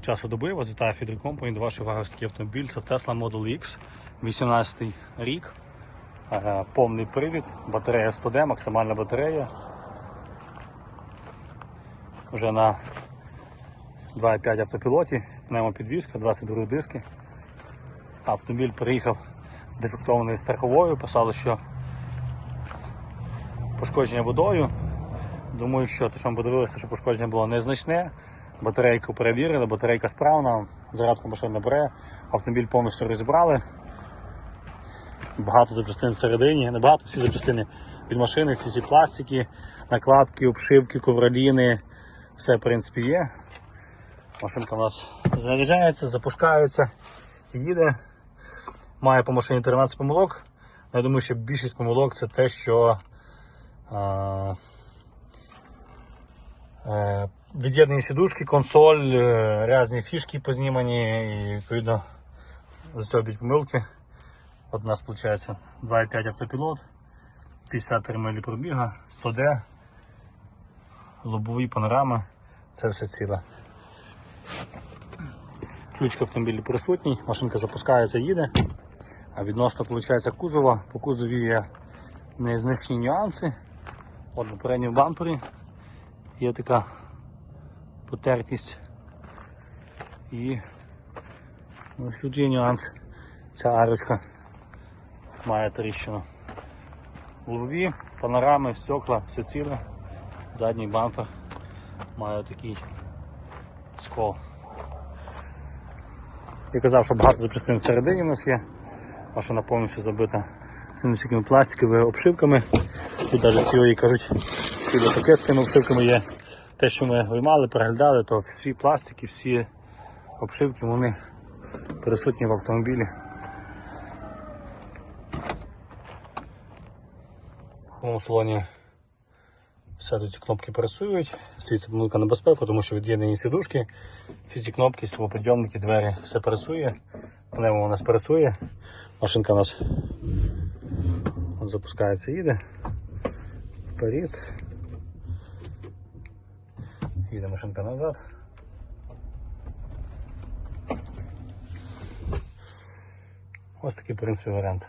Часу доби вас вітає Фідер Company, до вашої уваги автомобіль. Це Tesla Model X, 18 рік, Е, повний привід, батарея 100D, максимальна батарея. Вже на 2,5 автопілоті, пневмопідвізка, 22 диски. Автомобіль приїхав дефектований страховою, писали, що пошкодження водою. Думаю, що те, що ми подивилися, що пошкодження було незначне. Батарейку перевірили, батарейка справна, зарядку машин не бере, автомобіль повністю розібрали. Багато запчастин всередині, не багато, всі запчастини від машини, всі ці пластики, накладки, обшивки, ковроліни, все в принципі є. Машинка у нас заряджається, запускається, їде. Має по машині 13 помилок. Я думаю, що більшість помилок це те, що е, від'єднані сідушки, консоль, е, різні фішки познімані і відповідно за б'ють помилки. От у нас виходить 2,5 автопілот, 53 милі пробіга, 100D, лобові панорами, це все ціле. Ключ автомобілі присутній, машинка запускається, їде. А відносно виходить, кузова, по кузові є незначні нюанси. От на передньому бампері є така потертість. І ось тут є нюанс. Ця арочка має тріщину. Лобові, панорами, стекла, все ціле. Задній бампер має такий скол. Я казав, що багато запчастин всередині в нас є. Машина повністю забита цими всякими пластиковими обшивками. Тут навіть цілий кажуть, цілий пакет з цими обшивками є. Те, що ми виймали, переглядали, то всі пластики, всі обшивки вони присутні в автомобілі. В цьому салоні все тут ці кнопки працюють, світиться помилка на безпеку, тому що від'єднані сідушки, всі ці кнопки, столоподйомники, двері, все працює, пневмо у нас працює, машинка у нас запускається, їде. Вперед, їде машинка назад. Ось такий в принципі варіант.